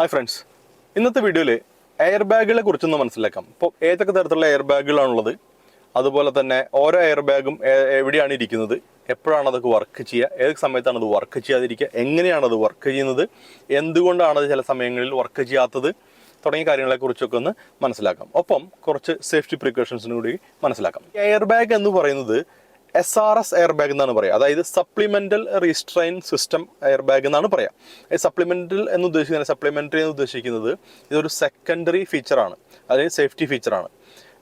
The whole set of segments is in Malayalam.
ഹായ് ഫ്രണ്ട്സ് ഇന്നത്തെ വീഡിയോയിൽ എയർ ബാഗുകളെ കുറിച്ചൊന്ന് മനസ്സിലാക്കാം. ഇപ്പോൾ ഏതൊക്കെ തരത്തിലുള്ള എയർ ബാഗുകളാണുള്ളത് അതുപോലെ തന്നെ ഓരോ എയർ ബാഗും എവിടെയാണ് ഇരിക്കുന്നത്? എപ്പോഴാണ് അതൊക്കെ വർക്ക് ചെയ്യുക? ഏത് സമയത്താണ് അത് വർക്ക് ചെയ്യാതിരിക്കുക? എങ്ങനെയാണ് അത് വർക്ക് ചെയ്യുന്നത്? എന്തുകൊണ്ടാണ് അത് ചില സമയങ്ങളിൽ വർക്ക് ചെയ്യാത്തത്? തുടങ്ങിയ കാര്യങ്ങളെക്കുറിച്ചൊക്കെ ഒന്ന് മനസ്സിലാക്കാം. ഒപ്പം കുറച്ച് സേഫ്റ്റി പ്രിക്കോഷൻസിനും കൂടി മനസ്സിലാക്കാം. എയർ ബാഗ് എന്ന് പറയുന്നത് S R S air bag എന്നാണ് പറയുക അതായത് supplemental restraint system air bag എന്നാണ് പറയുക സപ്ലിമെന്റൽ എന്ന് ഉദ്ദേശിക്കുന്നത് സപ്ലിമെന്ററി എന്ന് ഉദ്ദേശിക്കുന്നത് ഇതൊരു സെക്കൻഡറി ഫീച്ചറാണ് അതായത് സേഫ്റ്റി ഫീച്ചറാണ്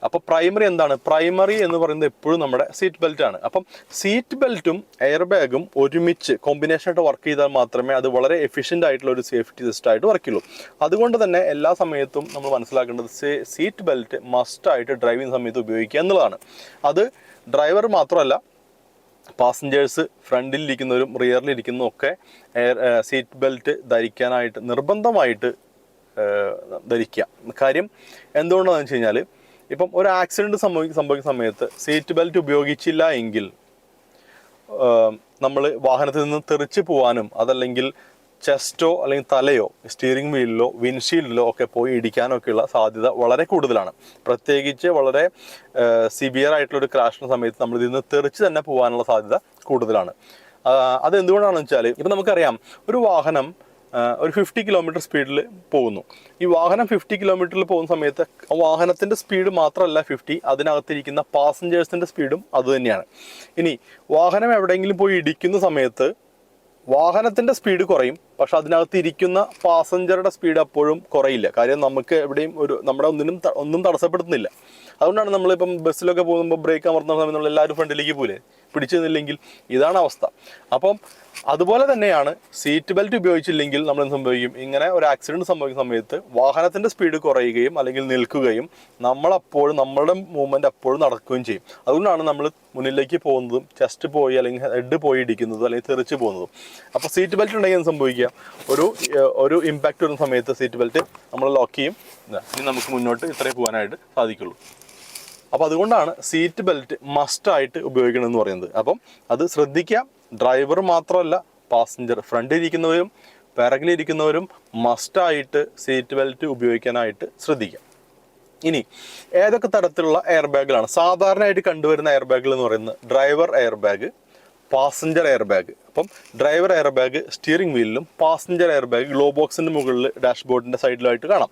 അപ്പോൾ പ്രൈമറി എന്താണ്? പ്രൈമറി എന്ന് പറയുന്നത് എപ്പോഴും നമ്മുടെ സീറ്റ് ബെൽറ്റ് ആണ്. അപ്പം സീറ്റ് ബെൽറ്റും എയർ ബാഗും ഒരുമിച്ച് കോമ്പിനേഷൻ ആയിട്ട് വർക്ക് ചെയ്താൽ മാത്രമേ അത് വളരെ എഫിഷ്യന്റ് ആയിട്ടുള്ള ഒരു സേഫ്റ്റി സിസ്റ്റം ആയിട്ട് വർക്ക് ചെയ്യുള്ളൂ. അതുകൊണ്ട് തന്നെ എല്ലാ സമയത്തും നമ്മൾ മനസ്സിലാക്കേണ്ടത് സീറ്റ് ബെൽറ്റ് മസ്റ്റ് ആയിട്ട് ഡ്രൈവിംഗ് സമയത്ത് ഉപയോഗിക്കുക എന്നുള്ളതാണ്. അത് ഡ്രൈവർ മാത്രമല്ല പാസഞ്ചേഴ്സ് റിയറിൽ ഇരിക്കുന്നതും ഒക്കെ സീറ്റ് ബെൽറ്റ് ധരിക്കാനായിട്ട് നിർബന്ധമായിട്ട് ധരിക്കുക. കാര്യം എന്തുകൊണ്ടാണെന്ന് വെച്ച് കഴിഞ്ഞാൽ ഇപ്പം ഒരു ആക്സിഡന്റ് സംഭവി സംഭവിക്കുന്ന സമയത്ത് സീറ്റ് ബെൽറ്റ് ഉപയോഗിച്ചില്ല എങ്കിൽ നമ്മൾ വാഹനത്തിൽ നിന്ന് തെറിച്ച് പോകാനും അതല്ലെങ്കിൽ ചെസ്റ്റോ അല്ലെങ്കിൽ തലയോ സ്റ്റിയറിംഗ് വീലിലോ വിൻഷീൽഡിലോ ഒക്കെ പോയി ഇടിക്കാനൊക്കെയുള്ള സാധ്യത വളരെ കൂടുതലാണ്. പ്രത്യേകിച്ച് വളരെ സിവിയർ ആയിട്ടുള്ള ഒരു ക്രാഷിന് സമയത്ത് നമ്മൾ ഇതിൽ നിന്ന് തെറിച്ച് തന്നെ പോകാനുള്ള സാധ്യത കൂടുതലാണ്. അതെന്തുകൊണ്ടാണെന്ന് വെച്ചാൽ ഇപ്പം നമുക്കറിയാം ഒരു വാഹനം ഒരു ഫിഫ്റ്റി കിലോമീറ്റർ സ്പീഡിൽ പോകുന്നു. ഈ വാഹനം ഫിഫ്റ്റി കിലോമീറ്ററിൽ പോകുന്ന സമയത്ത് വാഹനത്തിന്റെ സ്പീഡ് മാത്രമല്ല ഫിഫ്റ്റി അതിനകത്തിരിക്കുന്ന പാസഞ്ചേഴ്സിന്റെ സ്പീഡും അതുതന്നെയാണ് ഇനി വാഹനം എവിടെയെങ്കിലും പോയി ഇടിക്കുന്ന സമയത്ത് വാഹനത്തിന്റെ സ്പീഡ് കുറയും പക്ഷെ അതിനകത്ത് ഇരിക്കുന്ന പാസഞ്ചറുടെ സ്പീഡ് അപ്പോഴും കുറയില്ല. കാര്യം നമുക്ക് എവിടെയും ഒരു നമ്മുടെ ഒന്നിനും ഒന്നും തടസ്സപ്പെടുത്തുന്നില്ല. അതുകൊണ്ടാണ് നമ്മളിപ്പം ബസ്സിലൊക്കെ പോകുമ്പോൾ ബ്രേക്ക് അമർത്തുന്ന സമയത്ത് നമ്മൾ എല്ലാവരും ഫ്രണ്ടിലേക്ക് പോലെ പിടിച്ചു നിന്നില്ലെങ്കിൽ ഇതാണ് അവസ്ഥ. അപ്പം അതുപോലെ തന്നെയാണ് സീറ്റ് ബെൽറ്റ് ഉപയോഗിച്ചില്ലെങ്കിൽ നമ്മൾ എന്ത് സംഭവിക്കും? ഇങ്ങനെ ഒരു ആക്സിഡന്റ് സംഭവിക്കുന്ന സമയത്ത് വാഹനത്തിന്റെ സ്പീഡ് കുറയുകയും അല്ലെങ്കിൽ നിൽക്കുകയും നമ്മൾ നമ്മളപ്പോഴും നമ്മളുടെ മൂവ്മെന്റ് അപ്പോഴും നടക്കുകയും ചെയ്യും. അതുകൊണ്ടാണ് നമ്മൾ മുന്നിലേക്ക് പോകുന്നതും ചെസ്റ്റ് പോയി അല്ലെങ്കിൽ ഹെഡ് പോയി ഇടിക്കുന്നതും അല്ലെങ്കിൽ തെറിച്ച് പോകുന്നതും. അപ്പോൾ സീറ്റ് ബെൽറ്റ് ഉണ്ടെങ്കിൽ എന്ത് സംഭവിക്കുക? ഒരു ഒരു ഇമ്പാക്റ്റ് വരുന്ന സമയത്ത് സീറ്റ് ബെൽറ്റ് നമ്മൾ ലോക്ക് ചെയ്യും. ഇനി നമുക്ക് മുന്നോട്ട് ഇത്രയും പോകാനായിട്ട് സാധിക്കുള്ളൂ. അപ്പോൾ അതുകൊണ്ടാണ് സീറ്റ് ബെൽറ്റ് മസ്റ്റായിട്ട് ഉപയോഗിക്കണമെന്ന് പറയുന്നത്. അപ്പം അത് ശ്രദ്ധിക്കാം ഡ്രൈവർ മാത്രമല്ല പാസഞ്ചർ ഫ്രണ്ടിൽ ഇരിക്കുന്നവരും പിറകിലിരിക്കുന്നവരും മസ്റ്റായിട്ട് സീറ്റ് ബെൽറ്റ് ഉപയോഗിക്കാനായിട്ട് ശ്രദ്ധിക്കാം ഇനി ഏതൊക്കെ തരത്തിലുള്ള എയർ ബാഗുകളാണ് സാധാരണയായിട്ട് കണ്ടുവരുന്ന എയർ ബാഗുകൾ എന്ന് പറയുന്നത് driver air bag passenger air bag അപ്പം ഡ്രൈവർ എയർ ബാഗ് സ്റ്റിയറിംഗ് വീലിലും പാസഞ്ചർ എയർ ബാഗ് ഗ്ലോ ബോക്സിന്റെ മുകളിൽ ഡാഷ്ബോർഡിന്റെ സൈഡിലായിട്ട് കാണാം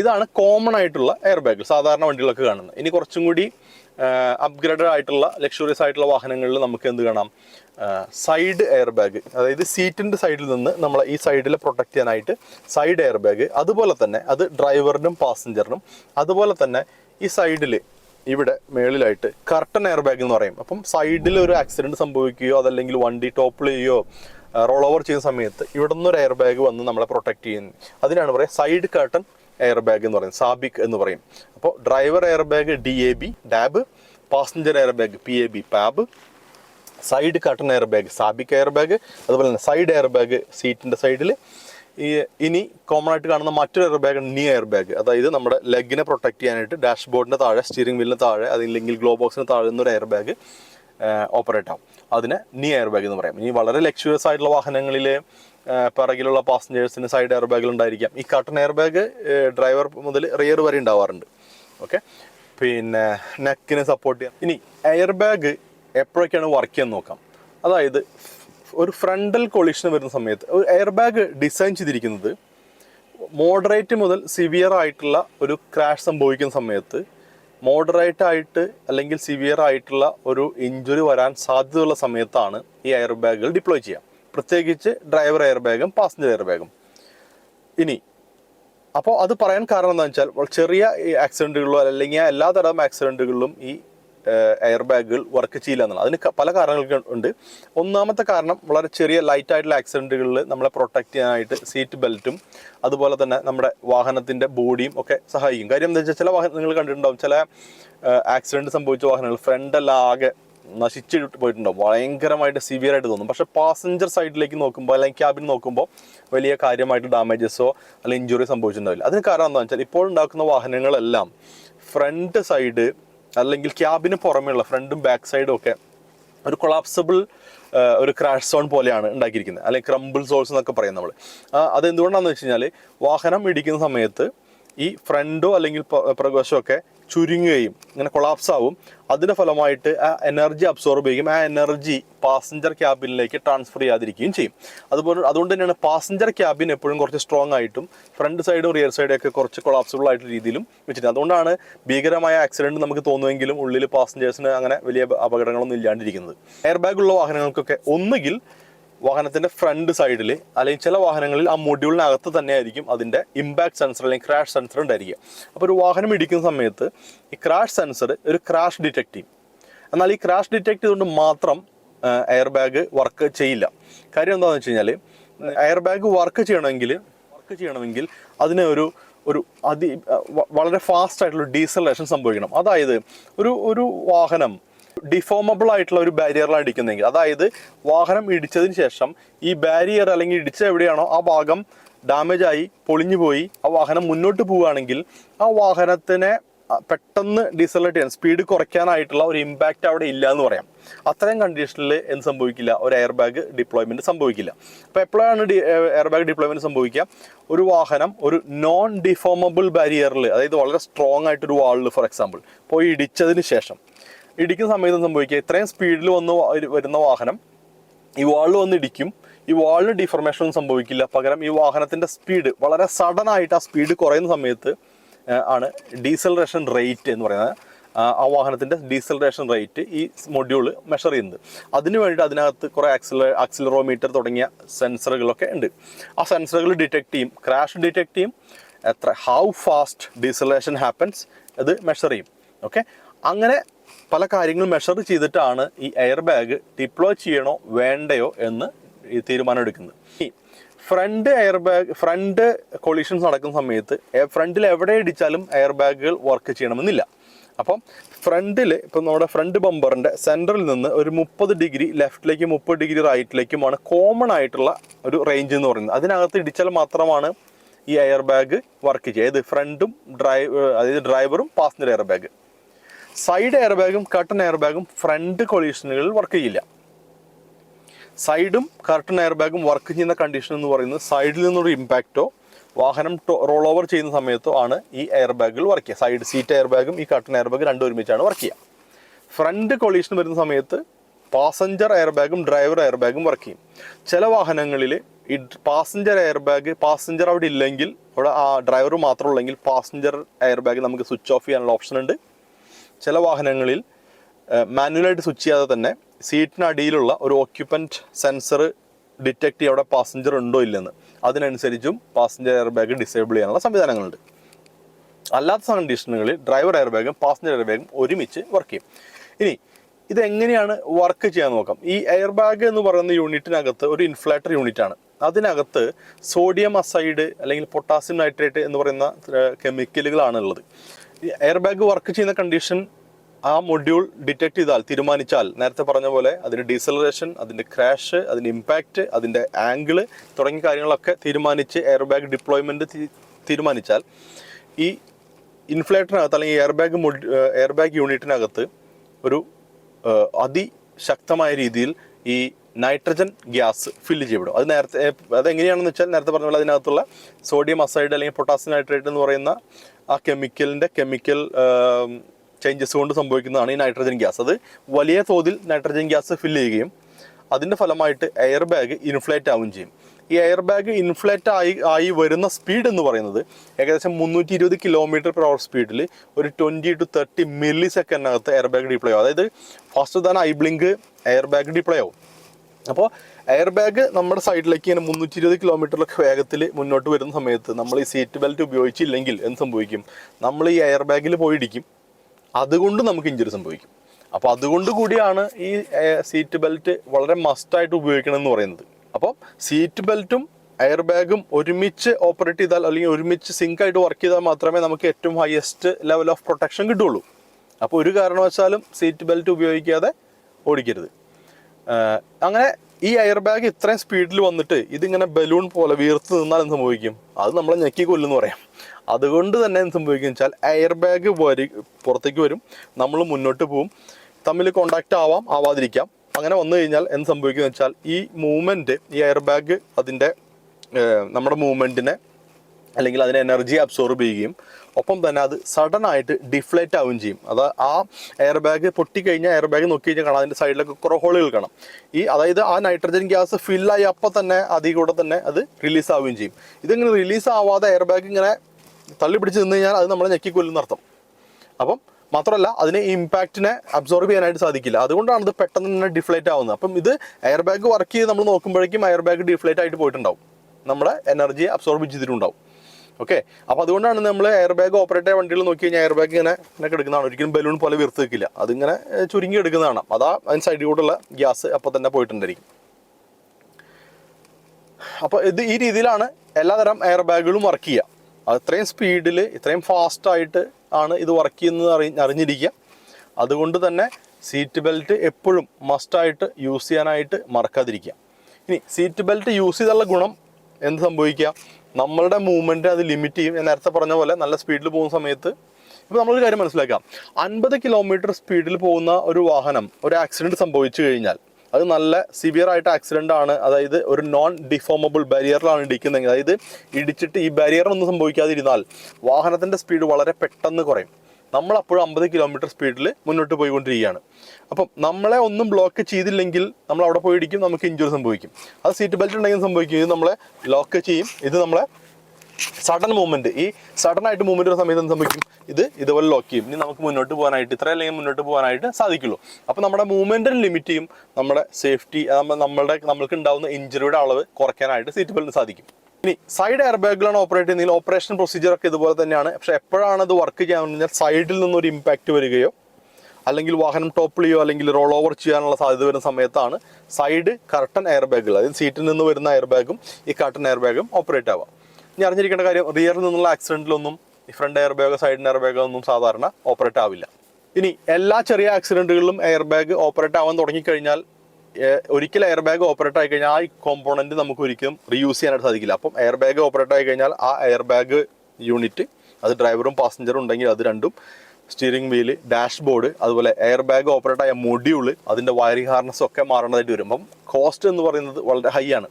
ഇതാണ് കോമൺ ആയിട്ടുള്ള എയർ ബാഗ് സാധാരണ വണ്ടികളൊക്കെ കാണുന്നത്. ഇനി കുറച്ചും കൂടി അപ്ഗ്രേഡഡ് ആയിട്ടുള്ള ലക്ഷറിയസ് ആയിട്ടുള്ള വാഹനങ്ങളിൽ നമുക്ക് എന്ത് കാണാം? സൈഡ് എയർ ബാഗ് അതായത് സീറ്റിന്റെ സൈഡിൽ നിന്ന് നമ്മൾ ഈ സൈഡിൽ പ്രൊട്ടക്ട് ചെയ്യാനായിട്ട് സൈഡ് എയർ ബാഗ് അതുപോലെ തന്നെ അത് ഡ്രൈവറിനും പാസഞ്ചറിനും അതുപോലെ തന്നെ ഈ സൈഡിൽ ഇവിടെ മേളിലായിട്ട് കർട്ടൻ എയർ ബാഗ് എന്ന് പറയും. അപ്പം സൈഡിൽ ഒരു ആക്സിഡന്റ് സംഭവിക്കുകയോ അതല്ലെങ്കിൽ വണ്ടി ടോപ്പിൾ ചെയ്യുകയോ റോൾ ഓവർ ചെയ്യുന്ന സമയത്ത് ഇവിടെ നിന്നൊരു എയർ ബാഗ് വന്ന് നമ്മളെ പ്രൊട്ടക്ട് ചെയ്യുന്നത് അതിനാണ് പറയുക സൈഡ് കർട്ടൻ എയർ ബാഗ് എന്ന് പറയും സാബിക് എന്ന് പറയും. അപ്പോൾ driver air bag D A B DAB passenger air bag P A B PAB side curtain air bag Sabik air bag അതുപോലെ തന്നെ സൈഡ് എയർ ബാഗ് സീറ്റിന്റെ സൈഡിൽ ഈ ഇനി കോമൺ ആയിട്ട് കാണുന്ന മറ്റൊരു air bag knee air bag അതായത് നമ്മുടെ ലെഗിനെ പ്രൊട്ടക്ട് ചെയ്യാനായിട്ട് ഡാഷ് ബോർഡിന്റെ താഴെ സ്റ്റിയറിംഗ് വീലിന് താഴെ അതില്ലെങ്കിൽ ഗ്ലോ ബോക്സിന് താഴെ നിന്നൊരു എയർ ബാഗ് ഓപ്പറേറ്റ് ആവും. അതിനെ നീ എയർ ബാഗ് എന്ന് പറയാം. ഇനി വളരെ ലക്ഷറിയസ് ആയിട്ടുള്ള വാഹനങ്ങളിൽ പിറകിലുള്ള പാസഞ്ചേഴ്സിന് സൈഡ് എയർ ബാഗിൽ ഉണ്ടായിരിക്കാം. ഈ കട്ടൺ എയർ ബാഗ് ഡ്രൈവർ മുതൽ റിയർ വരെ ഉണ്ടാവാറുണ്ട്. ഓക്കെ പിന്നെ നെക്കിന് സപ്പോർട്ട് ചെയ്യാം. ഇനി എയർ ബാഗ് എപ്പോഴൊക്കെയാണ് വർക്ക് ചെയ്യാൻ നോക്കാം? അതായത് ഒരു ഫ്രണ്ടൽ കൊളിഷൻ വരുന്ന സമയത്ത് ഒരു എയർ ബാഗ് ഡിസൈൻ ചെയ്തിരിക്കുന്നത് മോഡറേറ്റ് മുതൽ സിവിയർ ആയിട്ടുള്ള ഒരു ക്രാഷ് സംഭവിക്കുന്ന സമയത്ത് മോഡറേറ്റ് ആയിട്ട് അല്ലെങ്കിൽ സിവിയർ ആയിട്ടുള്ള ഒരു ഇഞ്ചുറി വരാൻ സാധ്യതയുള്ള സമയത്താണ് ഈ എയർ ബാഗുകൾ ഡിപ്ലോയ് ചെയ്യുക പ്രത്യേകിച്ച് ഡ്രൈവർ എയർ ബാഗും പാസഞ്ചർ എയർ ബാഗും ഇനി അപ്പോൾ അത് പറയാൻ കാരണം എന്താ വെച്ചാൽ ചെറിയ ആക്സിഡന്റുകളിലോ അല്ലെങ്കിൽ എല്ലാ തരം ആക്സിഡന്റുകളിലും ഈ എയർ ബാഗുകൾ വർക്ക് ചെയ്യില്ല എന്നുള്ളത്. അതിന് പല കാരണങ്ങളൊക്കെ ഉണ്ട്. ഒന്നാമത്തെ കാരണം വളരെ ചെറിയ ലൈറ്റ് ആയിട്ടുള്ള ആക്സിഡന്റുകളിൽ നമ്മളെ പ്രൊട്ടക്റ്റ് ചെയ്യാനായിട്ട് സീറ്റ് ബെൽറ്റും അതുപോലെ തന്നെ നമ്മുടെ വാഹനത്തിന്റെ ബോഡിയും ഒക്കെ സഹായിക്കും. കാര്യം എന്താ വെച്ചാൽ ചില വാഹനം നിങ്ങൾ കണ്ടിട്ടുണ്ടാവും. ചില ആക്സിഡന്റ് സംഭവിച്ച വാഹനങ്ങൾ ഫ്രണ്ടെല്ലാം ആകെ നശിച്ചിട്ട് പോയിട്ടുണ്ടാവും. ഭയങ്കരമായിട്ട് സിവിയർ ആയിട്ട് തോന്നും. പക്ഷെ പാസഞ്ചർ സൈഡിലേക്ക് നോക്കുമ്പോൾ അല്ലെങ്കിൽ ക്യാബിൻ നോക്കുമ്പോൾ വലിയ കാര്യമായിട്ട് ഡാമേജസോ അല്ലെങ്കിൽ ഇഞ്ചുറി സംഭവിച്ചിട്ടുണ്ടാവില്ല. അതിന് കാരണം എന്താണെന്ന് വെച്ചാൽ ഇപ്പോൾ ഉണ്ടാക്കുന്ന വാഹനങ്ങളെല്ലാം ഫ്രണ്ട് സൈഡ് അല്ലെങ്കിൽ ക്യാബിന് പുറമെയുള്ള ഫ്രണ്ടും ബാക്ക് സൈഡും ഒക്കെ ഒരു കൊളാപ്സബിൾ ഒരു ക്രാഷ് സോൺ പോലെയാണ് ഉണ്ടാക്കിയിരിക്കുന്നത്. അല്ലെങ്കിൽ ക്രംബിൾ സോൾസ് എന്നൊക്കെ പറയും നമ്മൾ അതെന്തുകൊണ്ടാണെന്ന് വെച്ച് കഴിഞ്ഞാൽ വാഹനം ഇടിക്കുന്ന സമയത്ത് ഈ ഫ്രണ്ടോ അല്ലെങ്കിൽ പ്രകോശമോ ഒക്കെ ചുരുങ്ങുകയും ഇങ്ങനെ കൊളാപ്സ് ആവും. അതിന്റെ ഫലമായിട്ട് ആ എനർജി അബ്സോർബ് ചെയ്യും ആ എനർജി പാസഞ്ചർ ക്യാബിനിലേക്ക് ട്രാൻസ്ഫർ ചെയ്യാതിരിക്കുകയും ചെയ്യും. അതുപോലെ അതുകൊണ്ട് തന്നെയാണ് പാസഞ്ചർ ക്യാബിൻ എപ്പോഴും കുറച്ച് സ്ട്രോങ് ആയിട്ടും ഫ്രണ്ട് സൈഡും റിയർ സൈഡും ഒക്കെ കുറച്ച് കൊളാപ്സിബിൾ ആയിട്ടുള്ള രീതിയിലും വെച്ചിട്ടുണ്ട്. അതുകൊണ്ടാണ് ഭീകരമായ ആക്സിഡന്റ് നമുക്ക് തോന്നുമെങ്കിലും ഉള്ളിൽ പാസഞ്ചേഴ്സിന് അങ്ങനെ വലിയ അപകടങ്ങളൊന്നും ഇല്ലാണ്ടിരിക്കുന്നത്. എയർ ബാഗ് ഉള്ള വാഹനങ്ങൾക്കൊക്കെ ഒന്നുകിൽ വാഹനത്തിന്റെ ഫ്രണ്ട് സൈഡിൽ അല്ലെങ്കിൽ ചില വാഹനങ്ങളിൽ ആ മൊഡ്യൂളിനകത്ത് തന്നെ ആയിരിക്കും അതിന്റെ ഇമ്പാക്ട് സെൻസർ അല്ലെങ്കിൽ ക്രാഷ് സെൻസർ ഉണ്ടായിരിക്കുക. അപ്പോൾ ഒരു വാഹനം ഇടിക്കുന്ന സമയത്ത് ഈ ക്രാഷ് സെൻസർ ഒരു ക്രാഷ് ഡിറ്റക്ട് ചെയ്യും. എന്നാൽ ഈ ക്രാഷ് ഡിറ്റക്ട് ചെയ്തുകൊണ്ട് മാത്രം എയർ ബാഗ് വർക്ക് ചെയ്യില്ല. കാര്യം എന്താണെന്ന് വെച്ച് കഴിഞ്ഞാൽ എയർ ബാഗ് വർക്ക് ചെയ്യണമെങ്കിൽ വർക്ക് ചെയ്യണമെങ്കിൽ അതിന് ഒരു ഒരു അതി വളരെ ഫാസ്റ്റ് ആയിട്ടുള്ള ഡീസലേഷൻ സംഭവിക്കണം. അതായത് ഒരു ഒരു വാഹനം ഡിഫോമബിൾ ആയിട്ടുള്ള ഒരു ബാരിയറിലാണ് ഇടിക്കുന്നതെങ്കിൽ. അതായത് വാഹനം ഇടിച്ചതിന് ശേഷം ഈ ബാരിയർ അല്ലെങ്കിൽ ഇടിച്ച എവിടെയാണോ ആ ഭാഗം ഡാമേജ് ആയി പൊളിഞ്ഞു പോയി ആ വാഹനം മുന്നോട്ട് പോവുകയാണെങ്കിൽ ആ വാഹനത്തിനെ പെട്ടെന്ന് ഡീസലേറ്റ് ചെയ്യാൻ സ്പീഡ് കുറയ്ക്കാനായിട്ടുള്ള ഒരു ഇമ്പാക്റ്റ് അവിടെ ഇല്ല എന്ന് പറയാം. അത്തരം കണ്ടീഷനിൽ എന്ത് സംഭവിക്കില്ല? ഒരു എയർ ബാഗ് ഡിപ്ലോയ്മെന്റ് സംഭവിക്കില്ല. അപ്പോൾ എപ്പോഴാണ് എയർ ബാഗ് ഡിപ്ലോയ്മെന്റ് സംഭവിക്കുക? ഒരു വാഹനം ഒരു നോൺ ഡിഫോമബിൾ ബാരിയറിൽ അതായത് വളരെ സ്ട്രോങ് ആയിട്ടൊരു വാളിൽ ഫോർ എക്സാമ്പിൾ പോയി ഇടിച്ചതിന് ശേഷം. ഇടിക്കുന്ന സമയത്ത് സംഭവിക്കുക? ഇത്രയും സ്പീഡിൽ വന്ന് വരുന്ന വാഹനം ഈ വാളിൽ വന്ന് ഇടിക്കും. ഈ വാളിന് ഡിഫർമേഷൻ ഒന്നും സംഭവിക്കില്ല. പകരം ഈ വാഹനത്തിന്റെ സ്പീഡ് വളരെ സഡൻ ആയിട്ട് ആ സ്പീഡ് കുറയുന്ന സമയത്ത് ആണ് ഡീസലറേഷൻ റേറ്റ് എന്ന് പറയുന്നത്. ആ, വാഹനത്തിന്റെ ഡീസലറേഷൻ റേറ്റ് ഈ മൊഡ്യൂൾ മെഷർ ചെയ്യുന്നത്. അതിന് വേണ്ടി അതിനകത്ത് കുറേ ആക്സില ആക്സിലറോമീറ്റർ തുടങ്ങിയ സെൻസറുകളൊക്കെ ഉണ്ട്. ആ സെൻസറുകൾ ഡിറ്റക്ട് ചെയ്യും. ക്രാഷ് ഡിറ്റക്ട് ചെയ്യും. എത്ര ഹൗ ഫാസ്റ്റ് ഡീസലറേഷൻ ഹാപ്പൻസ് അത് മെഷർ ചെയ്യും. ഓക്കെ അങ്ങനെ പല കാര്യങ്ങളും മെഷർ ചെയ്തിട്ടാണ് ഈ എയർ ബാഗ് ഡിപ്ലോയ് ചെയ്യണോ വേണ്ടയോ എന്ന് തീരുമാനം എടുക്കുന്നത് ഈ front air bag front collisions നടക്കുന്ന സമയത്ത് ഫ്രണ്ടിൽ എവിടെ ഇടിച്ചാലും എയർ ബാഗുകൾ വർക്ക് ചെയ്യണമെന്നില്ല. അപ്പം ഫ്രണ്ടിൽ ഇപ്പം നമ്മുടെ ഫ്രണ്ട് ബമ്പറിന്റെ സെന്ററിൽ നിന്ന് ഒരു മുപ്പത് ഡിഗ്രി ലെഫ്റ്റിലേക്കും മുപ്പത് ഡിഗ്രി റൈറ്റിലേക്കുമാണ് കോമൺ ആയിട്ടുള്ള ഒരു റേഞ്ച് എന്ന് പറയുന്നത്. അതിനകത്ത് ഇടിച്ചാൽ മാത്രമാണ് ഈ എയർ ബാഗ് വർക്ക് ചെയ്യുക അതായത് ഫ്രണ്ടും ഡ്രൈവ് അതായത് ഡ്രൈവറും passenger air bag side air ബാഗും കട്ടൺ എയർ ബാഗും ഫ്രണ്ട് കൊളീഷനുകളിൽ വർക്ക് ചെയ്യില്ല. സൈഡും കർട്ടൺ എയർ ബാഗും വർക്ക് ചെയ്യുന്ന കണ്ടീഷൻ എന്ന് പറയുന്നത് സൈഡിൽ നിന്നൊരു ഇമ്പാക്റ്റോ വാഹനം റോൾ ഓവർ ചെയ്യുന്ന സമയത്തോ ആണ് ഈ എയർ ബാഗുകൾ വർക്ക് ചെയ്യുക. സൈഡ് സീറ്റ് എയർ ബാഗും ഈ കർട്ടൺ എയർ ബാഗ് രണ്ടും ഒരുമിച്ചാണ് വർക്ക് ചെയ്യുക. ഫ്രണ്ട് കൊളീഷൻ വരുന്ന സമയത്ത് പാസഞ്ചർ എയർ ബാഗും ഡ്രൈവർ എയർ ബാഗും വർക്ക് ചെയ്യും. ചില വാഹനങ്ങളിൽ ഈ പാസഞ്ചർ എയർ ബാഗ് പാസഞ്ചർ അവിടെ ഇല്ലെങ്കിൽ അവിടെ ആ ഡ്രൈവർ മാത്രമുള്ളെങ്കിൽ പാസഞ്ചർ എയർ ബാഗ് നമുക്ക് സ്വിച്ച് ഓഫ് ചെയ്യാനുള്ള ഓപ്ഷൻ ഉണ്ട്. ചില വാഹനങ്ങളിൽ മാനുവലായിട്ട് സ്വിച്ച് ചെയ്യാതെ തന്നെ സീറ്റിനടിയിലുള്ള ഒരു ഓക്യുപ്പന്റ് സെൻസർ ഡിറ്റക്ട് ചെയ്യുക അവിടെ പാസഞ്ചർ ഉണ്ടോ ഇല്ലെന്ന്. അതിനനുസരിച്ചും പാസഞ്ചർ എയർ ബാഗ് ഡിസേബിൾ ചെയ്യാനുള്ള സംവിധാനങ്ങളുണ്ട്. അല്ലാത്ത കണ്ടീഷനുകളിൽ ഡ്രൈവർ എയർ ബാഗും പാസഞ്ചർ എയർ ബാഗും ഒരുമിച്ച് വർക്ക് ചെയ്യും. ഇനി ഇതെങ്ങനെയാണ് വർക്ക് ചെയ്യാൻ നോക്കാം? ഈ എയർ ബാഗ് എന്ന് പറയുന്ന യൂണിറ്റിനകത്ത് ഒരു ഇൻഫ്ലേറ്റർ യൂണിറ്റ് ആണ്. അതിനകത്ത് സോഡിയം അസൈഡ് അല്ലെങ്കിൽ പൊട്ടാസ്യം നൈട്രേറ്റ് എന്ന് പറയുന്ന കെമിക്കലുകളാണ് ഉള്ളത്. എയർ ബാഗ് വർക്ക് ചെയ്യുന്ന കണ്ടീഷൻ ആ മൊഡ്യൂൾ ഡിറ്റക്ട് ചെയ്താൽ തീരുമാനിച്ചാൽ നേരത്തെ പറഞ്ഞ പോലെ അതിന്റെ ഡീസലറേഷൻ അതിന്റെ ക്രാഷ് അതിന്റെ ഇമ്പാക്റ്റ് അതിന്റെ ആംഗിൾ തുടങ്ങിയ കാര്യങ്ങളൊക്കെ തീരുമാനിച്ച് എയർ ബാഗ് ഡിപ്ലോയ്മെന്റ് തീരുമാനിച്ചാൽ ഈ ഇൻഫ്ലേറ്ററിനകത്ത് അല്ലെങ്കിൽ എയർ ബാഗ് എയർ ബാഗ് യൂണിറ്റിനകത്ത് ഒരു അതിശക്തമായ രീതിയിൽ ഈ നൈട്രജൻ ഗ്യാസ് ഫില്ല് ചെയ്യപ്പെടും. അത് നേരത്തെ അതെങ്ങനെയാണെന്ന് വെച്ചാൽ നേരത്തെ പറഞ്ഞ പോലെ അതിനകത്തുള്ള സോഡിയം അസൈഡ് അല്ലെങ്കിൽ പൊട്ടാസ്യം നൈട്രേറ്റ് എന്ന് പറയുന്ന ആ കെമിക്കലിന്റെ കെമിക്കൽ ചേഞ്ചസ് കൊണ്ട് സംഭവിക്കുന്നതാണ് ഈ നൈട്രജൻ ഗ്യാസ് അത് വലിയ തോതിൽ നൈട്രജൻ ഗ്യാസ് ഫില്ല് ചെയ്യുകയും അതിന്റെ ഫലമായിട്ട് എയർ ബാഗ് ഇൻഫ്ലേറ്റ് ആവുകയും ചെയ്യും. ഈ എയർ ബാഗ് ഇൻഫ്ലേറ്റ് ആയി ആയി വരുന്ന സ്പീഡ് എന്ന് പറയുന്നത് ഏകദേശം മുന്നൂറ്റി ഇരുപത് കിലോമീറ്റർ പെർ അവർ സ്പീഡിൽ ഒരു ട്വന്റി ടു തേർട്ടി മില്ലി സെക്കൻഡിനകത്ത് എയർ ബാഗ് ഡിപ്ലോയ് ആവും. അതായത് faster than eye blink air bag deploy ആവും. അപ്പോൾ എയർ ബാഗ് നമ്മുടെ സൈഡിലേക്ക് ഇങ്ങനെ മുന്നൂറ്റി ഇരുപത് കിലോമീറ്ററിലൊക്കെ വേഗത്തിൽ മുന്നോട്ട് വരുന്ന സമയത്ത് നമ്മൾ ഈ സീറ്റ് ബെൽറ്റ് ഉപയോഗിച്ചില്ലെങ്കിൽ എന്ത് സംഭവിക്കും? നമ്മൾ ഈ എയർ ബാഗിൽ പോയിടിക്കും. അതുകൊണ്ട് നമുക്ക് ഇഞ്ചുറി സംഭവിക്കും. അപ്പോൾ അതുകൊണ്ട് കൂടിയാണ് ഈ സീറ്റ് ബെൽറ്റ് വളരെ മസ്റ്റായിട്ട് ഉപയോഗിക്കണം എന്ന് പറയുന്നത്. അപ്പോൾ സീറ്റ് ബെൽറ്റും എയർ ബാഗും ഒരുമിച്ച് ഓപ്പറേറ്റ് ചെയ്താൽ അല്ലെങ്കിൽ ഒരുമിച്ച് സിങ്ക് ആയിട്ട് വർക്ക് ചെയ്താൽ മാത്രമേ നമുക്ക് ഏറ്റവും ഹയസ്റ്റ് ലെവൽ ഓഫ് പ്രൊട്ടക്ഷൻ കിട്ടുള്ളൂ അപ്പോൾ ഒരു കാരണവശാലും സീറ്റ് ബെൽറ്റ് ഉപയോഗിക്കാതെ ഓടിക്കരുത്. അങ്ങനെ ഈ എയർ ബാഗ് ഇത്രയും സ്പീഡിൽ വന്നിട്ട് ഇതിങ്ങനെ ബലൂൺ പോലെ വീർത്ത് നിന്നാൽ എന്ത് സംഭവിക്കും? അത് നമ്മളെ ഞെക്കി കൊല്ലെന്ന് പറയാം. അതുകൊണ്ട് തന്നെ എന്ത് സംഭവിക്കും വെച്ചാൽ എയർ ബാഗ് വരി പുറത്തേക്ക് വരും. നമ്മൾ മുന്നോട്ട് പോവും. തമ്മിൽ കോണ്ടാക്ട് ആവാം ആവാതിരിക്കാം. അങ്ങനെ വന്നു കഴിഞ്ഞാൽ എന്ത് സംഭവിക്കുന്നത് വെച്ചാൽ ഈ മൂവ്മെന്റ് ഈ എയർ ബാഗ് അതിന്റെ നമ്മുടെ മൂവ്മെന്റിനെ അല്ലെങ്കിൽ അതിന് എനർജി അബ്സോർബ് ചെയ്യുകയും ഒപ്പം തന്നെ അത് സഡൻ ആയിട്ട് ഡിഫ്ലേറ്റ് ആവുകയും ചെയ്യും. അത് ആ എയർ ബാഗ് പൊട്ടിക്കഴിഞ്ഞാൽ എയർ ബാഗ് നോക്കി കഴിഞ്ഞാൽ കാണാം അതിന്റെ സൈഡിലൊക്കെ കുറേ ഹോളുകൾ കാണാം. ഈ അതായത് ആ നൈട്രജൻ ഗ്യാസ് ഫില്ലായി അപ്പം തന്നെ അതിൽ കൂടെ തന്നെ അത് റിലീസ് ആവുകയും ചെയ്യും. ഇതിങ്ങനെ റിലീസ് ആവാതെ എയർ ബാഗ് ഇങ്ങനെ തള്ളി പിടിച്ച് നിന്ന് കഴിഞ്ഞാൽ അത് നമ്മളെ ഞെക്കിക്കൊല്ലുന്ന അർത്ഥം. അപ്പം മാത്രമല്ല അതിന് ഇമ്പാക്റ്റിനെ അബ്സോർബ് ചെയ്യാനായിട്ട് സാധിക്കില്ല. അതുകൊണ്ടാണ് ഇത് പെട്ടെന്ന് തന്നെ ഡിഫ്ലേറ്റ് ആവുന്നത്. അപ്പം ഇത് എയർ ബാഗ് വർക്ക് ചെയ്ത് നമ്മൾ നോക്കുമ്പോഴേക്കും എയർ ബാഗ് ഡിഫ്ലേറ്റ് ആയിട്ട് പോയിട്ടുണ്ടാവും. നമ്മുടെ എനർജിയെ അബ്സോർബ് ചെയ്തിട്ടുണ്ടാവും. ഓക്കെ അപ്പോൾ അതുകൊണ്ടാണ് നമ്മൾ എയർ ബാഗ് ഓപ്പറേറ്റ് വണ്ടികൾ നോക്കി കഴിഞ്ഞാൽ എയർ ബാഗ് ഇങ്ങനെ ഇങ്ങനെ എടുക്കുന്നതാണ്. ഒരിക്കലും ബലൂൺ പോലെ വീർത്ത് വെക്കില്ല അതിങ്ങനെ ചുരുങ്ങി എടുക്കുന്നതാണ്. അതാ അതിന് സൈഡിൽ കൂടെയുള്ള ഗ്യാസ് അപ്പോൾ തന്നെ പോയിട്ടുണ്ടായിരിക്കും. അപ്പോൾ ഇത് ഈ രീതിയിലാണ് എല്ലാതരം എയർ ബാഗുകളും വർക്ക് ചെയ്യുക അത് ഇത്രയും സ്പീഡിൽ ഇത്രയും ഫാസ്റ്റായിട്ട് ആണ് ഇത് വർക്ക് ചെയ്യുന്നത് അറി അറിഞ്ഞിരിക്കുക. അതുകൊണ്ട് തന്നെ സീറ്റ് ബെൽറ്റ് എപ്പോഴും മസ്റ്റായിട്ട് യൂസ് ചെയ്യാനായിട്ട് മറക്കാതിരിക്കുക. ഇനി സീറ്റ് ബെൽറ്റ് യൂസ് ചെയ്തുള്ള ഗുണം എന്ത് സംഭവിക്കുക? നമ്മളുടെ മൂവ്മെന്റ് അത് ലിമിറ്റ് ചെയ്യും. ഞാൻ നേരത്തെ പറഞ്ഞ പോലെ നല്ല സ്പീഡിൽ പോകുന്ന സമയത്ത് ഇപ്പൊ നമ്മളൊരു കാര്യം മനസ്സിലാക്കാം. അൻപത് കിലോമീറ്റർ സ്പീഡിൽ പോകുന്ന ഒരു വാഹനം ഒരു ആക്സിഡന്റ് സംഭവിച്ചു കഴിഞ്ഞാൽ അത് നല്ല സിവിയർ ആയിട്ട് ആക്സിഡന്റ് ആണ്. അതായത് ഒരു നോൺ ഡിഫോമബിൾ ബാരിയറിലാണ് ഇടിക്കുന്നതെങ്കിൽ അതായത് ഇടിച്ചിട്ട് ഈ ബാരിയറിനൊന്നും സംഭവിക്കാതിരുന്നാൽ വാഹനത്തിന്റെ സ്പീഡ് വളരെ പെട്ടെന്ന് കുറയും. നമ്മൾ അപ്പോഴും അമ്പത് കിലോമീറ്റർ സ്പീഡിൽ മുന്നോട്ട് പോയിക്കൊണ്ടിരിക്കുകയാണ്. അപ്പം നമ്മളെ ഒന്നും ബ്ലോക്ക് ചെയ്തില്ലെങ്കിൽ നമ്മൾ അവിടെ പോയി ഇടിക്കും നമുക്ക് ഇഞ്ചുറി സംഭവിക്കും. അത് സീറ്റ് ബെൽറ്റ് ഉണ്ടെങ്കിൽ സംഭവിക്കും. ഇത് നമ്മളെ ലോക്ക് ചെയ്യും. ഇത് നമ്മളെ സഡൻ മൂവ്മെന്റ് ഈ സഡൻ ആയിട്ട് മൂവ്മെന്റ് ഒരു സമയത്ത് എന്ത് സംഭവിക്കും? ഇത് ഇതുപോലെ ലോക്ക് ചെയ്യും. ഇനി നമുക്ക് മുന്നോട്ട് പോകാനായിട്ട് ഇത്ര അല്ലെങ്കിൽ മുന്നോട്ട് പോകാനായിട്ട് സാധിക്കുള്ളൂ. അപ്പോൾ നമ്മുടെ മൂവ്മെന്റിന് ലിമിറ്റ് ചെയ്യും. നമ്മുടെ സേഫ്റ്റി നമ്മളുടെ നമ്മൾക്ക് ഉണ്ടാവുന്ന ഇഞ്ചുറിയുടെ അളവ് കുറയ്ക്കാനായിട്ട് സീറ്റ് ബെൽറ്റിന് സാധിക്കും. ഇനി സൈഡ് എയർ ബാഗിലാണ് ഓപ്പറേറ്റ് ചെയ്യുന്നതിൽ ഓപ്പറേഷൻ പ്രൊസീജിയർ ഒക്കെ ഇതുപോലെ തന്നെയാണ്. പക്ഷെ എപ്പോഴാണ് ഇത് വർക്ക് ചെയ്യാൻ കഴിഞ്ഞാൽ സൈഡിൽ നിന്നൊരു ഇമ്പാക്റ്റ് വരികയോ അല്ലെങ്കിൽ വാഹനം ടോപ്പിളിയോ അല്ലെങ്കിൽ റോൾ ഓവർ ചെയ്യാനുള്ള സാധ്യത വരുന്ന സമയത്താണ് സൈഡ് കർട്ടൻ എയർ ബാഗുകൾ അതായത് സീറ്റിൽ നിന്ന് വരുന്ന എയർ ബാഗും ഈ കർട്ടൻ എയർ ബാഗും ഓപ്പറേറ്റ് ആവാം ഇനി അറിഞ്ഞിരിക്കേണ്ട കാര്യം റിയറിൽ നിന്നുള്ള ആക്സിഡന്റിലൊന്നും ഫ്രണ്ട് എയർ ബാഗോ സൈഡിന്റെ എയർ ബാഗോ ഒന്നും സാധാരണ ഓപ്പറേറ്റ് ആവില്ല. ഇനി എല്ലാ ചെറിയ ആക്സിഡന്റുകളിലും എയർ ബാഗ് ഓപ്പറേറ്റ് ആവാൻ തുടങ്ങിക്കഴിഞ്ഞാൽ ഒരിക്കൽ എയർ ബാഗ് ഓപ്പറേറ്റ് ആയി കഴിഞ്ഞാൽ ആ കോമ്പോണന്റ് നമുക്ക് ഒരിക്കലും റീയൂസ് ചെയ്യാനായിട്ട് സാധിക്കില്ല. അപ്പം എയർ ബാഗ് ഓപ്പറേറ്റ് ആയി കഴിഞ്ഞാൽ ആ എയർ ബാഗ് യൂണിറ്റ് അത് ഡ്രൈവറും പാസഞ്ചറും ഉണ്ടെങ്കിൽ അത് രണ്ടും സ്റ്റിയറിംഗ് വീൽ ഡാഷ്ബോർഡ് അതുപോലെ എയർ ബാഗ് ഓപ്പറേറ്റ് ആയ മൊഡ്യൂൾ അതിന്റെ വയറിംഗ് ഹാർനസ് ഒക്കെ മാറേണ്ടതായിട്ട് വരും. അപ്പം കോസ്റ്റ് എന്ന് പറയുന്നത് വളരെ ഹൈ ആണ്.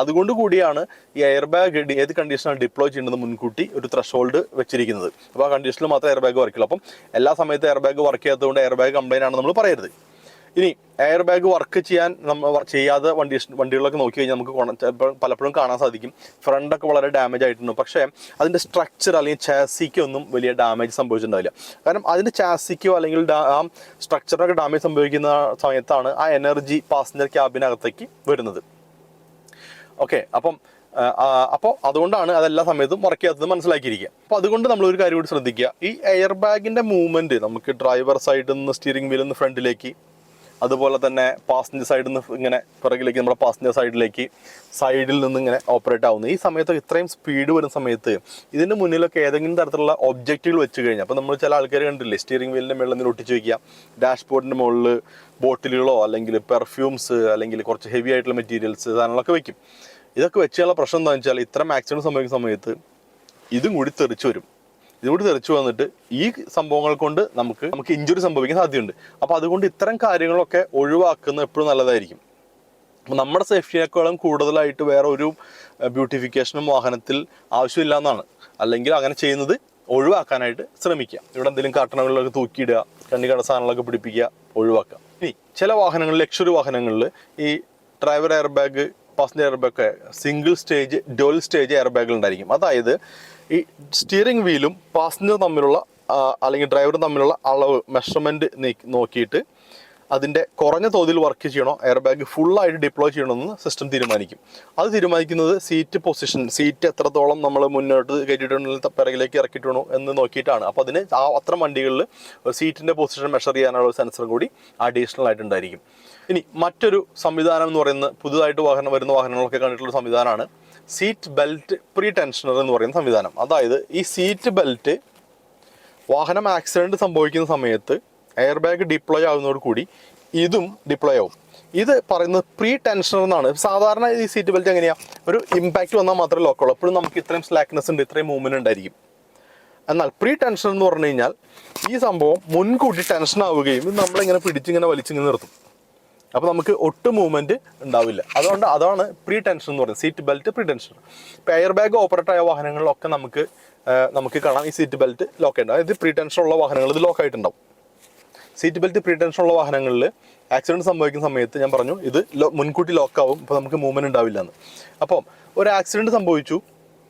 അതുകൊണ്ട് കൂടിയാണ് ഈ എയർ ബാഗ് ഏത് കണ്ടീഷനാണ് ഡിപ്ലോയ് ചെയ്യേണ്ടത് മുൻകൂട്ടി ഒരു ത്രഷോൾഡ് വെച്ചിരിക്കുന്നത്. അപ്പോൾ ആ കണ്ടീഷനിൽ മാത്രമേ എയർ ബാഗ് വർക്കുള്ളൂ അപ്പം എല്ലാ സമയത്തും എയർ ബാഗ് വർക്ക് ചെയ്യാത്തതുകൊണ്ട് എയർ ബാഗ് കംപ്ലൈന്റ് ആണെന്ന് നമ്മൾ പറയരുത്. ഇനി എയർ ബാഗ് വർക്ക് ചെയ്യാൻ നമ്മൾ ചെയ്യാതെ വണ്ടി വണ്ടികളൊക്കെ നോക്കി കഴിഞ്ഞാൽ നമുക്ക് പലപ്പോഴും കാണാൻ സാധിക്കും. ഫ്രണ്ടൊക്കെ വളരെ ഡാമേജ് ആയിട്ടുണ്ട്. പക്ഷേ അതിന്റെ സ്ട്രക്ചർ അല്ലെങ്കിൽ ചാസിക്ക് ഒന്നും വലിയ ഡാമേജ് സംഭവിച്ചിട്ടുണ്ടാവില്ല. കാരണം അതിന്റെ ചാസിക്കോ അല്ലെങ്കിൽ ആ സ്ട്രക്ചറിനൊക്കെ ഡാമേജ് സംഭവിക്കുന്ന സമയത്താണ് ആ എനർജി പാസഞ്ചർ ക്യാബിനകത്തേക്ക് വരുന്നത്. ഓക്കെ അപ്പം അപ്പോൾ അതുകൊണ്ടാണ് അതെല്ലാ സമയത്തും വർക്ക് ചെയ്യാത്തത് മനസ്സിലാക്കിയിരിക്കുക. അപ്പോൾ അതുകൊണ്ട് നമ്മൾ ഒരു കാര്യം കൂടി ശ്രദ്ധിക്കുക. ഈ എയർ ബാഗിന്റെ മൂവ്മെന്റ് നമുക്ക് ഡ്രൈവർ സൈഡിൽ നിന്ന് സ്റ്റിയറിംഗ് വീലിൽ നിന്ന് ഫ്രണ്ടിലേക്ക് അതുപോലെ തന്നെ പാസഞ്ചർ സൈഡിൽ നിന്ന് ഇങ്ങനെ പുറകിലേക്ക് നമ്മുടെ പാസഞ്ചർ സൈഡിലേക്ക് സൈഡിൽ നിന്ന് ഇങ്ങനെ ഓപ്പറേറ്റ് ആവുന്നു. ഈ സമയത്ത് ഇത്രയും സ്പീഡ് വരുന്ന സമയത്ത് ഇതിന് മുന്നിലൊക്കെ ഏതെങ്കിലും തരത്തിലുള്ള ഒബ്ജക്റ്റുകൾ വെച്ച് കഴിഞ്ഞാൽ അപ്പോൾ നമ്മൾ ചില ആൾക്കാർ കണ്ടില്ലേ സ്റ്റിയറിംഗ് വീലിന്റെ മുകളിൽ നിന്ന് ഒട്ടിച്ച് വയ്ക്കുക ഡാഷ്ബോർഡിന്റെ മുകളിൽ ബോട്ടിലുകളോ അല്ലെങ്കിൽ പെർഫ്യൂംസ് അല്ലെങ്കിൽ കുറച്ച് ഹെവി ആയിട്ടുള്ള മെറ്റീരിയൽസ് സാധനങ്ങളൊക്കെ വെക്കും. ഇതൊക്കെ വെച്ചുള്ള പ്രശ്നം എന്താണെന്ന് വെച്ചാൽ ഇത്തരം ആക്സിഡന്റ് സംഭവിക്കുന്ന സമയത്ത് ഇതും കൂടി തെറിച്ചു വരും. ഇതും കൂടി തെറിച്ചു വന്നിട്ട് ഈ സംഭവങ്ങൾ കൊണ്ട് നമുക്ക് നമുക്ക് ഇഞ്ചുറി സംഭവിക്കാൻ സാധ്യതയുണ്ട്. അപ്പോൾ അതുകൊണ്ട് ഇത്തരം കാര്യങ്ങളൊക്കെ ഒഴിവാക്കുന്നത് എപ്പോഴും നല്ലതായിരിക്കും. നമ്മുടെ സേഫ്റ്റിനേക്കാളും കൂടുതലായിട്ട് വേറെ ഒരു ബ്യൂട്ടിഫിക്കേഷനും വാഹനത്തിൽ ആവശ്യമില്ല എന്നാണ് അല്ലെങ്കിൽ അങ്ങനെ ചെയ്യുന്നത് ഒഴിവാക്കാനായിട്ട് ശ്രമിക്കുക. ഇവിടെ എന്തെങ്കിലും കാട്ടണങ്ങളിലൊക്കെ തൂക്കിയിടുക കണ്ണി കട സാധനങ്ങളൊക്കെ പിടിപ്പിക്കുക ഒഴിവാക്കുക. ഇനി ചില വാഹനങ്ങളിൽ ലക്ഷറി വാഹനങ്ങളിൽ ഈ driver air bag passenger air bag single stage dual stage air ബാഗുകൾ ഉണ്ടായിരിക്കും. അതായത് ഈ സ്റ്റിയറിംഗ് വീലും പാസഞ്ചർ തമ്മിലുള്ള അല്ലെങ്കിൽ ഡ്രൈവറും തമ്മിലുള്ള അളവ് മെഷർമെന്റ് നോക്കിയിട്ട് അതിന്റെ കുറഞ്ഞ തോതിൽ വർക്ക് ചെയ്യണോ എയർ ബാഗ് ഫുള്ളായിട്ട് ഡിപ്ലോയ് ചെയ്യണമെന്ന് സിസ്റ്റം തീരുമാനിക്കും. അത് തീരുമാനിക്കുന്നത് സീറ്റ് പൊസിഷൻ സീറ്റ് എത്രത്തോളം നമ്മൾ മുന്നോട്ട് കയറ്റിയിട്ടുണ്ടെങ്കിൽ പിറകിലേക്ക് ഇറക്കിയിട്ടുണ്ടോ എന്ന് നോക്കിയിട്ടാണ്. അപ്പോൾ അതിന് ആ അത്തരം വണ്ടികളിൽ സീറ്റിന്റെ പൊസിഷൻ മെഷർ ചെയ്യാനുള്ള ഒരു സെൻസർ കൂടി അഡീഷണൽ ആയിട്ടുണ്ടായിരിക്കും ഇനി മറ്റൊരു സംവിധാനം എന്ന് പറയുന്നത് പുതുതായിട്ട് വാഹനം വരുന്ന വാഹനങ്ങളൊക്കെ കണ്ടിട്ടുള്ള സംവിധാനമാണ് സീറ്റ് ബെൽറ്റ് പ്രീ ടെൻഷനർ എന്ന് പറയുന്ന സംവിധാനം. അതായത് ഈ സീറ്റ് ബെൽറ്റ് വാഹനം ആക്സിഡന്റ് സംഭവിക്കുന്ന സമയത്ത് എയർ ബാഗ് ഡിപ്ലോയ് ആവുന്നതോട് കൂടി ഇതും ഡിപ്ലോയ് ആവും. ഇത് പറയുന്നത് പ്രീ ടെൻഷനർ എന്നാണ്. സാധാരണ ഈ സീറ്റ് ബെൽറ്റ് എങ്ങനെയാ? ഒരു ഇമ്പാക്റ്റ് വന്നാൽ മാത്രമേ ലോക്കുള്ളൂ എപ്പോഴും നമുക്ക് ഇത്രയും സ്ലാക്ക്നെസ് ഉണ്ട് ഇത്രയും മൂവ്മെന്റ് ഉണ്ടായിരിക്കും. എന്നാൽ പ്രീ ടെൻഷൻ എന്ന് പറഞ്ഞു കഴിഞ്ഞാൽ ഈ സംഭവം മുൻകൂട്ടി ടെൻഷൻ ആവുകയും നമ്മളിങ്ങനെ പിടിച്ചിങ്ങനെ വലിച്ചിങ്ങനെ നിർത്തും. അപ്പോൾ നമുക്ക് ഒട്ടും മൂവ്മെന്റ് ഉണ്ടാവില്ല. അതുകൊണ്ട് അതാണ് പ്രീ ടെൻഷൻ എന്ന് പറയുന്നത്. സീറ്റ് ബെൽറ്റ് പ്രീ ടെൻഷൻ ഇപ്പോൾ എയർ ബാഗ് ഓപ്പറേറ്റ് ആയ വാഹനങ്ങളിലൊക്കെ നമുക്ക് നമുക്ക് കാണാം. ഈ സീറ്റ് ബെൽറ്റ് ലോക്ക് ഉണ്ട് അതായത് പ്രീ ടെൻഷൻ ഉള്ള വാഹനങ്ങൾ ഇത് ലോക്ക് ആയിട്ടുണ്ടാവും. സീറ്റ് ബെൽറ്റ് പ്രീ ടെൻഷൻ ഉള്ള വാഹനങ്ങളിൽ ആക്സിഡന്റ് സംഭവിക്കുന്ന സമയത്ത് ഞാൻ പറഞ്ഞു ഇത് മുൻകൂട്ടി ലോക്ക് ആവും അപ്പോൾ നമുക്ക് മൂവ്മെന്റ് ഉണ്ടാവില്ല എന്ന്. അപ്പം ഒരു ആക്സിഡന്റ് സംഭവിച്ചു.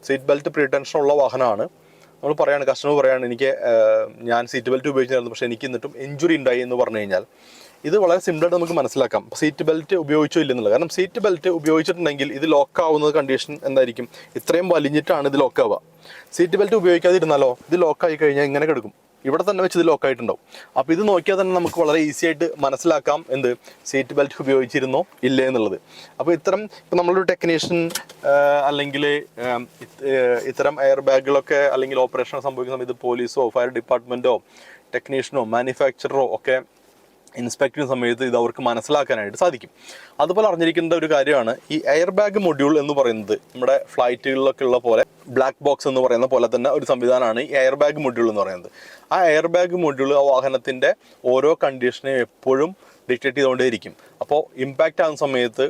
സീറ്റ് ബെൽറ്റ് പ്രീ ടെൻഷൻ ഉള്ള വാഹനമാണ്. നമ്മൾ പറയുകയാണ് കസ്റ്റമർ പറയുകയാണ് എനിക്ക് ഞാൻ സീറ്റ് ബെൽറ്റ് ഉപയോഗിച്ചിരുന്നു പക്ഷേ എനിക്ക് എന്നിട്ടും ഇഞ്ചുറി ഉണ്ടായി എന്ന് പറഞ്ഞു കഴിഞ്ഞാൽ. ഇത് വളരെ സിമ്പിളായിട്ട് നമുക്ക് മനസ്സിലാക്കാം. സീറ്റ് ബെൽറ്റ് ഉപയോഗിച്ചോ ഇല്ലെന്നുള്ളത്. കാരണം സീറ്റ് ബെൽറ്റ് ഉപയോഗിച്ചിട്ടുണ്ടെങ്കിൽ ഇത് ലോക്ക് ആവുന്നത് കണ്ടീഷൻ എന്തായിരിക്കും? ഇത്രയും വലിഞ്ഞിട്ടാണ് ഇത് ലോക്ക് ആവുക. സീറ്റ് ബെൽറ്റ് ഉപയോഗിക്കാതിരുന്നാലോ ഇത് ലോക്ക് ആയി കഴിഞ്ഞാൽ ഇങ്ങനെ കിടക്കും. ഇവിടെ തന്നെ വെച്ച് ഇത് ലോക്ക് ആയിട്ടുണ്ടാവും. അപ്പോൾ ഇത് നോക്കിയാൽ തന്നെ നമുക്ക് വളരെ ഈസി ആയിട്ട് മനസ്സിലാക്കാം എന്ത്? സീറ്റ് ബെൽറ്റ് ഉപയോഗിച്ചിരുന്നോ ഇല്ലേ എന്നുള്ളത്. അപ്പോൾ ഇത്തരം ഇപ്പം നമ്മളൊരു ടെക്നീഷ്യൻ അല്ലെങ്കിൽ ഇത്തരം എയർ ബാഗുകളൊക്കെ അല്ലെങ്കിൽ ഓപ്പറേഷൻ സംഭവിക്കുന്ന സമയത്ത് പോലീസോ ഫയർ ഡിപ്പാർട്ട്മെന്റോ ടെക്നീഷ്യനോ മാനുഫാക്ചറോ ഒക്കെ ഇൻസ്പെക്ട് ചെയ്യുന്ന സമയത്ത് ഇത് അവർക്ക് മനസ്സിലാക്കാനായിട്ട് സാധിക്കും. അതുപോലെ അറിഞ്ഞിരിക്കേണ്ട ഒരു കാര്യമാണ് ഈ എയർ ബാഗ് മൊഡ്യൂൾ എന്ന് പറയുന്നത് നമ്മുടെ ഫ്ലൈറ്റുകളിലൊക്കെ ഉള്ള പോലെ ബ്ലാക്ക് ബോക്സ് എന്ന് പറയുന്ന പോലെ തന്നെ ഒരു സംവിധാനമാണ് ഈ എയർ ബാഗ് മൊഡ്യൂൾ എന്ന് പറയുന്നത്. ആ എയർ ബാഗ് മൊഡ്യൂൾ ആ വാഹനത്തിന്റെ ഓരോ കണ്ടീഷനെയും എപ്പോഴും ഡിക്റ്റേറ്റ് ചെയ്തുകൊണ്ടേയിരിക്കും. അപ്പോൾ ഇമ്പാക്റ്റ് ആകുന്ന സമയത്ത്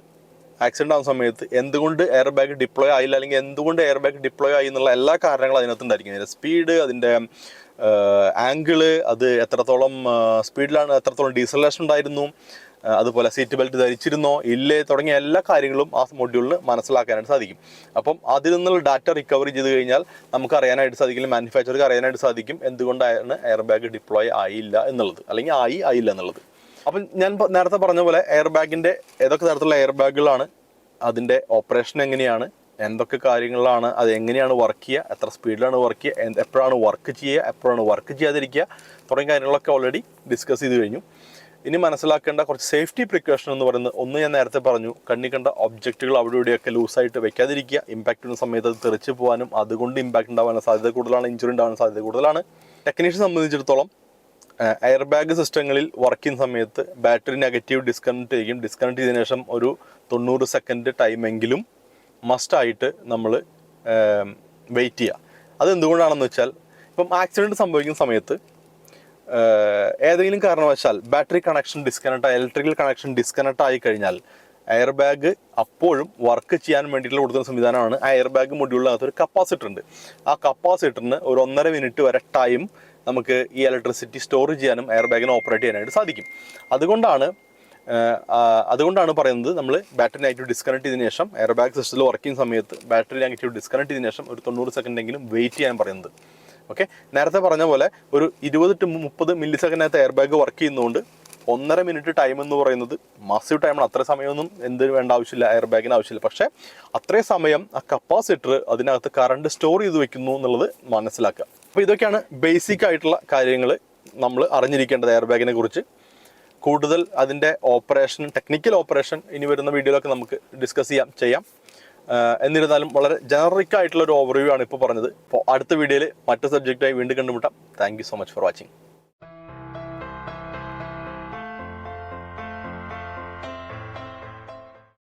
ആക്സിഡന്റ് ആവുന്ന സമയത്ത് എന്തുകൊണ്ട് എയർ ബാഗ് ഡിപ്ലോയ് ആയില്ല? അല്ലെങ്കിൽ എന്തുകൊണ്ട് എയർ ബാഗ് ഡിപ്ലോയ് ആയി എന്നുള്ള എല്ലാ കാരണങ്ങളും അതിനകത്തുണ്ടായിരിക്കും. അതിന്റെ സ്പീഡ് അതിന്റെ ആംഗിൾ അത് എത്രത്തോളം സ്പീഡിലാണ് എത്രത്തോളം ഡീസലേഷൻ ഉണ്ടായിരുന്നു അതുപോലെ സീറ്റ് ബെൽറ്റ് ധരിച്ചിരുന്നോ ഇല്ലേ തുടങ്ങിയ എല്ലാ കാര്യങ്ങളും ആ മൊഡ്യൂളിന് മനസ്സിലാക്കാനായിട്ട് സാധിക്കും. അപ്പം അതിൽ നിന്നുള്ള ഡാറ്റ റിക്കവറി ചെയ്ത് കഴിഞ്ഞാൽ നമുക്ക് അറിയാനായിട്ട് സാധിക്കില്ല മാനുഫാക്ചർക്ക് അറിയാനായിട്ട് സാധിക്കും എന്തുകൊണ്ടാണ് എയർ ബാഗ് ഡിപ്ലോയ് ആയില്ല എന്നുള്ളത്. അല്ലെങ്കിൽ ആയി ആയില്ല എന്നുള്ളത്. അപ്പം ഞാൻ നേരത്തെ പറഞ്ഞ പോലെ എയർ ബാഗിന്റെ ഏതൊക്കെ തരത്തിലുള്ള എയർ ബാഗുകളാണ് അതിന്റെ ഓപ്പറേഷൻ എങ്ങനെയാണ് എന്തൊക്കെ കാര്യങ്ങളിലാണ് അത് എങ്ങനെയാണ് വർക്ക് ചെയ്യുക എത്ര സ്പീഡിലാണ് വർക്ക് ചെയ്യുക എപ്പോഴാണ് വർക്ക് ചെയ്യുക എപ്പോഴാണ് വർക്ക് ചെയ്യാതിരിക്കുക തുടങ്ങിയ കാര്യങ്ങളൊക്കെ ഓൾറെഡി ഡിസ്കസ് ചെയ്ത് കഴിഞ്ഞു. ഇനി മനസ്സിലാക്കേണ്ട കുറച്ച് സേഫ്റ്റി പ്രിക്കോഷൻ എന്ന് പറയുന്നത് ഒന്ന് ഞാൻ നേരത്തെ പറഞ്ഞു കണ്ണി കണ്ട ഒബ്ജക്റ്റുകൾ അവിടെ ഇവിടെയൊക്കെ ലൂസായിട്ട് വെക്കാതിരിക്കുക. ഇമ്പാക്റ്റ് ചെയ്യുന്ന സമയത്ത് അത് തെറിച്ച് പോകാനും അതുകൊണ്ട് ഇമ്പാക്റ്റ് ഉണ്ടാവാനുള്ള സാധ്യത കൂടുതലാണ് ഇഞ്ചുറി ഉണ്ടാവാൻ സാധ്യത കൂടുതലാണ്. ടെക്നീഷ്യനെ സംബന്ധിച്ചിടത്തോളം എയർ ബാഗ് സിസ്റ്റങ്ങളിൽ വർക്ക് ചെയ്യുന്ന സമയത്ത് ബാറ്ററി നെഗറ്റീവ് ഡിസ്കണക്ട് ചെയ്യും. ഡിസ്കണക്ട് ചെയ്തതിനു ശേഷം ഒരു തൊണ്ണൂറ് സെക്കൻഡ് ടൈമെങ്കിലും മസ്റ്റായിട്ട് നമ്മൾ വെയിറ്റ് ചെയ്യുക അതെന്തുകൊണ്ടാണെന്ന് വെച്ചാൽ ഇപ്പം ആക്സിഡന്റ് സംഭവിക്കുന്ന സമയത്ത് ഏതെങ്കിലും കാരണവശാൽ ബാറ്ററി കണക്ഷൻ ഡിസ്കണക്ട് ആയി ഇലക്ട്രിക്കൽ കണക്ഷൻ ഡിസ്കണക്ട് ആയി കഴിഞ്ഞാൽ എയർ ബാഗ് അപ്പോഴും വർക്ക് ചെയ്യാൻ വേണ്ടിയിട്ടുള്ള കൊടുക്കുന്ന സംവിധാനമാണ്. ആ എയർ ബാഗ് മൊഡ്യൂളിനകത്ത് ഒരു കപ്പാസിറ്റർ ഉണ്ട്. ആ കപ്പാസിറ്ററിന് ഒരു ഒന്നര മിനിറ്റ് വരെ ടൈം നമുക്ക് ഈ ഇലക്ട്രിസിറ്റി സ്റ്റോർ ചെയ്യാനും എയർ ബാഗിന് ഓപ്പറേറ്റ് ചെയ്യാനായിട്ട് സാധിക്കും. അതുകൊണ്ടാണ് അതുകൊണ്ടാണ് പറയുന്നത് നമ്മൾ ബാറ്ററി നെഗറ്റീവ് ഡിസ്കണക്ട് ചെയ്തതിനു ശേഷം എയർ ബാഗ് സിസ്റ്റത്തിൽ വർക്കിംഗ് സമയത്ത് ബാറ്ററി നെഗറ്റീവ് ഡിസ്കണക്ട് ചെയ്തതിനു ശേഷം ഒരു തൊണ്ണൂറ് സെക്കൻഡ് എങ്കിലും വെയിറ്റ് ചെയ്യാൻ പറയുന്നത്. ഓക്കെ നേരത്തെ പറഞ്ഞ പോലെ ഒരു ഇരുപത് ടു മുപ്പത് മില്ലി സെക്കൻഡിനകത്ത് എയർ ബാഗ് വർക്ക് ചെയ്യുന്നതുകൊണ്ട് ഒന്നര മിനിറ്റ് ടൈം എന്ന് പറയുന്നത് മാസീവ് ടൈമാണ് അത്ര സമയമൊന്നും എന്ത് വേണ്ട ആവശ്യമില്ല എയർ ബാഗിന് ആവശ്യമില്ല. പക്ഷേ അത്രയും സമയം ആ കപ്പാസിറ്റർ അതിനകത്ത് കറണ്ട് സ്റ്റോർ ചെയ്ത് വെക്കുന്നു എന്നുള്ളത് മനസ്സിലാക്കുക. അപ്പോൾ ഇതൊക്കെയാണ് ബേസിക് ആയിട്ടുള്ള കാര്യങ്ങൾ നമ്മൾ അറിഞ്ഞിരിക്കേണ്ടത് എയർ ബാഗിനെ കുറിച്ച്. കൂടുതൽ അതിന്റെ ഓപ്പറേഷൻ ടെക്നിക്കൽ ഓപ്പറേഷൻ ഇനി വരുന്ന വീഡിയോയിലൊക്കെ നമുക്ക് ഡിസ്കസ് ചെയ്യാം ചെയ്യാം. എന്നിരുന്നാലും വളരെ ജനറിക് ആയിട്ടുള്ള ഒരു ഓവർവ്യൂ ആണ് ഇപ്പോൾ പറഞ്ഞത്. അപ്പോൾ അടുത്ത വീഡിയോയിൽ മറ്റു സബ്ജക്റ്റായി വീണ്ടും കണ്ടുമുട്ടാം. Thank so much for watching